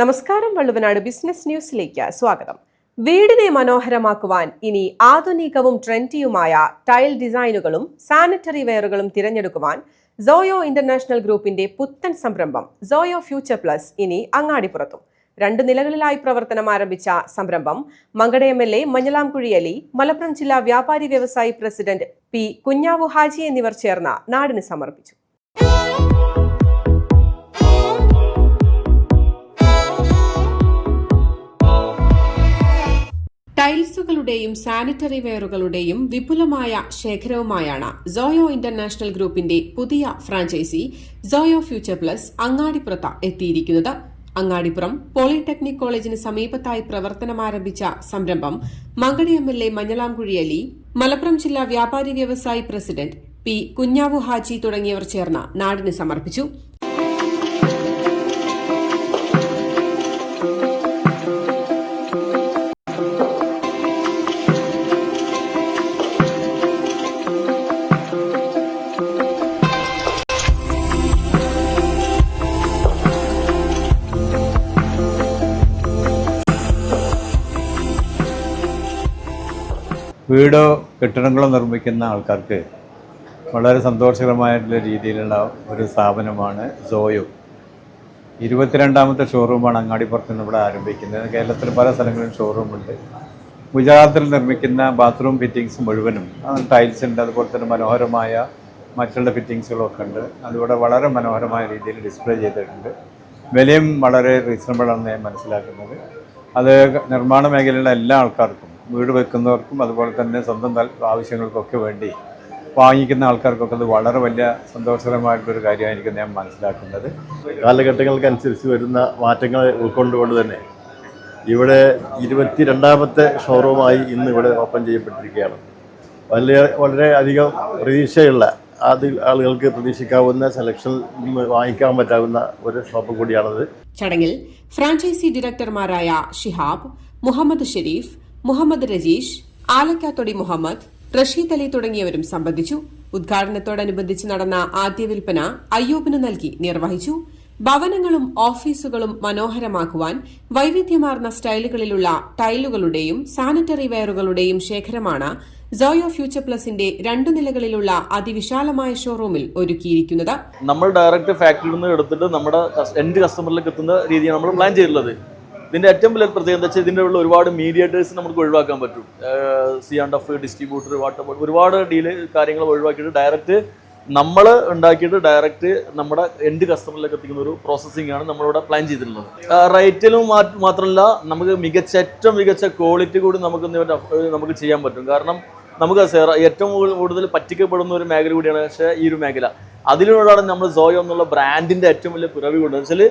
നമസ്കാരം വള്ളുവനാട് ബിസിനസ് ന്യൂസിലേക്ക് സ്വാഗതം. വീടിനെ മനോഹരമാക്കുവാൻ ഇനി ആധുനികവും ട്രെൻഡിയുമായ ടൈൽ ഡിസൈനുകളും സാനിറ്ററി വെയറുകളും തിരഞ്ഞെടുക്കുവാൻ സോയോ ഇന്റർനാഷണൽ ഗ്രൂപ്പിന്റെ പുത്തൻ സംരംഭം സോയോ ഫ്യൂച്ചർ പ്ലസ് ഇനി അങ്ങാടിപ്പുറത്തും. രണ്ട് നിലകളിലായി പ്രവർത്തനം ആരംഭിച്ച സംരംഭം Mankada M L A Manjalamkuzhi Ali Malappuram ജില്ലാ വ്യാപാരി വ്യവസായി പ്രസിഡന്റ് പി കുഞ്ഞാവു ഹാജി എന്നിവർ ചേർന്ന് നാടിന് സമർപ്പിച്ചു. ടൈൽസുകളുടെയും സാനിറ്ററി വെയറുകളുടെയും വിപുലമായ ശേഖരവുമായാണ് സോയോ ഇന്റർനാഷണൽ ഗ്രൂപ്പിന്റെ പുതിയ ഫ്രാഞ്ചൈസി സോയോ ഫ്യൂച്ചർ പ്ലസ് അങ്ങാടിപ്പുറത്ത് എത്തിയിരിക്കുന്നത്. അങ്ങാടിപ്പുറം പോളിടെക്നിക് കോളേജിന് സമീപത്തായി പ്രവർത്തനമാരംഭിച്ച സംരംഭം Mankada M L A Manjalamkuzhi Ali Malappuram ജില്ലാ വ്യാപാരി വ്യവസായി പ്രസിഡന്റ് പി കുഞ്ഞാവു ഹാജി തുടങ്ങിയവർ ചേർന്ന് നാടിന് സമർപ്പിച്ചു. വീടോ കെട്ടിടങ്ങളോ നിർമ്മിക്കുന്ന ആൾക്കാർക്ക് വളരെ സന്തോഷകരമായിട്ടുള്ള രീതിയിലുള്ള ഒരു സ്ഥാപനമാണ് സോയോ ഇരുപത്തിരണ്ടാമത്തെ ഷോറൂമാണ് അങ്ങാടിപ്പുറത്ത് നിന്ന് ഇവിടെ ആരംഭിക്കുന്നത്. കേരളത്തിൽ പല സ്ഥലങ്ങളിലും ഷോറൂമുണ്ട് ഗുജറാത്തിൽ നിർമ്മിക്കുന്ന ബാത്റൂം ഫിറ്റിങ്സ് മുഴുവനും ടൈൽസ് ഉണ്ട് അതുപോലെ തന്നെ മനോഹരമായ മറ്റുള്ള ഫിറ്റിങ്സുകളൊക്കെ ഉണ്ട്. അതിവിടെ വളരെ മനോഹരമായ രീതിയിൽ ഡിസ്പ്ലേ ചെയ്തിട്ടുണ്ട്. വിലയും വളരെ റീസണബിൾ ആണെന്ന് ഞാൻ മനസ്സിലാക്കുന്നത്. അത് നിർമ്മാണ മേഖലയിലുള്ള എല്ലാ ആൾക്കാർക്കും വീട് വെക്കുന്നവർക്കും അതുപോലെ തന്നെ സ്വന്തം ആവശ്യങ്ങൾക്കൊക്കെ വേണ്ടി വാങ്ങിക്കുന്ന ആൾക്കാർക്കൊക്കെ അത് വളരെ വലിയ സന്തോഷകരമായിട്ടൊരു കാര്യമായിരിക്കും ഞാൻ മനസ്സിലാക്കുന്നത്. കാലഘട്ടങ്ങൾക്കനുസരിച്ച് വരുന്ന മാറ്റങ്ങൾ ഉൾക്കൊണ്ടുകൊണ്ട് തന്നെ ഇവിടെ ഇരുപത്തി രണ്ടാമത്തെ ഷോറൂമായി ഇന്ന് ഇവിടെ ഓപ്പൺ ചെയ്യപ്പെട്ടിരിക്കുകയാണ്. വലിയ വളരെ അധികം പ്രതീക്ഷയുള്ള അത് ആളുകൾക്ക് പ്രതീക്ഷിക്കാവുന്ന സെലക്ഷൻ വാങ്ങിക്കാൻ പറ്റാവുന്ന ഒരു ഷോപ്പ് കൂടിയാണത്. ചടങ്ങിൽ ഫ്രാഞ്ചൈസി ഡയറക്ടർമാരായ ഷിഹാബ് മുഹമ്മദ് ഷെരീഫ് മുഹമ്മദ് രജീഷ് ആലക്കാത്തൊടി മുഹമ്മദ് റഷീദ് അലി തുടങ്ങിയവരും സംബന്ധിച്ചു. ഉദ്ഘാടനത്തോടനുബന്ധിച്ച് നടന്ന ആദ്യ വിൽപ്പന അയ്യൂബിന് നൽകി നിർവഹിച്ചു. ഭവനങ്ങളും ഓഫീസുകളും മനോഹരമാക്കുവാൻ വൈവിധ്യമാർന്ന സ്റ്റൈലുകളിലുള്ള ടൈലുകളുടെയും സാനിറ്ററി വെയറുകളുടെയും ശേഖരമാണ് സോയോ ഫ്യൂച്ചർ പ്ലസിന്റെ രണ്ടു നിലകളിലുള്ള അതിവിശാലമായ ഷോറൂമിൽ ഒരുക്കിയിരിക്കുന്നത്. നമ്മൾ ഡയറക്റ്റ് ഫാക്ടറിയിൽ നിന്ന് എടുത്തിട്ട് നമ്മുടെ എൻഡ് കസ്റ്റമറിലേക്ക് എത്തുന്ന രീതിയാണ് നമ്മൾ പ്ലാൻ ചെയ്തിട്ടുള്ളത്. ഇതിന്റെ ഏറ്റവും വലിയ പ്രത്യേകത എന്താ വെച്ചാൽ ഇതിന്റെ ഉള്ള ഒരുപാട് മീഡിയേറ്റേഴ്സ് നമുക്ക് ഒഴിവാക്കാൻ പറ്റും. C and F distributor water ഒരുപാട് ഡീൽ കാര്യങ്ങൾ ഒഴിവാക്കിയിട്ട് ഡയറക്റ്റ് നമ്മൾ ഉണ്ടാക്കിയിട്ട് ഡയറക്റ്റ് നമ്മുടെ എൻഡ് കസ്റ്റമറിലേക്ക് എത്തിക്കുന്ന ഒരു പ്രോസസ്സിംഗ് ആണ് നമ്മളിവിടെ പ്ലാൻ ചെയ്തിട്ടുള്ളത്. റേറ്റിലും മാത്രമല്ല നമുക്ക് മികച്ച ഏറ്റവും മികച്ച ക്വാളിറ്റി കൂടി നമുക്ക് നമുക്ക് ചെയ്യാൻ പറ്റും. കാരണം നമുക്ക് ഏറ്റവും കൂടുതൽ പറ്റിക്കപ്പെടുന്ന ഒരു മേഖല കൂടിയാണ് പക്ഷേ ഈ ഒരു മേഖല. അതിലൂടെയാണ് നമ്മൾ സോയോ എന്നുള്ള ബ്രാൻഡിന്റെ ഏറ്റവും വലിയ പിറവി കൊണ്ട് വെച്ചാൽ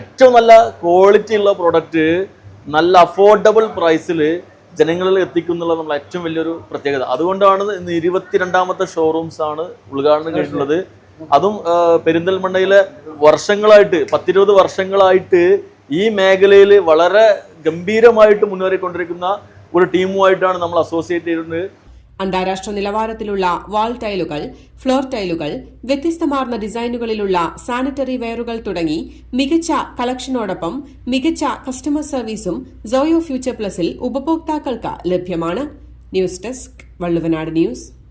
ഏറ്റവും നല്ല ക്വാളിറ്റി ഉള്ള പ്രോഡക്റ്റ് നല്ല അഫോർഡബിൾ പ്രൈസിൽ ജനങ്ങളിൽ എത്തിക്കുന്നുള്ള നമ്മളെ ഏറ്റവും വലിയൊരു പ്രത്യേകത. അതുകൊണ്ടാണ് ഇന്ന് ഇരുപത്തിരണ്ടാമത്തെ ഷോറൂംസ് ആണ് ഉദ്ഘാടനം കഴിഞ്ഞിട്ടുള്ളത് അതും പെരിന്തൽമണ്ണയിലെ വർഷങ്ങളായിട്ട് പത്തിരുപത് വർഷങ്ങളായിട്ട് ഈ മേഖലയിൽ വളരെ ഗംഭീരമായിട്ട് മുന്നേറിക്കൊണ്ടിരിക്കുന്ന ഒരു ടീമുമായിട്ടാണ് നമ്മൾ അസോസിയേറ്റ് ചെയ്തിട്ടുണ്ട്. അന്താരാഷ്ട്ര നിലവാരത്തിലുള്ള വാൾ ടൈലുകൾ ഫ്ലോർ ടൈലുകൾ വ്യത്യസ്തമാർന്ന ഡിസൈനുകളിലുള്ള സാനിറ്ററി വെയറുകൾ തുടങ്ങി മികച്ച കളക്ഷനോടൊപ്പം മികച്ച കസ്റ്റമർ സർവീസും സോയോ ഫ്യൂച്ചർ പ്ലസിൽ ഉപഭോക്താക്കൾക്ക് ലഭ്യമാണ്. News desk Valluvanad news.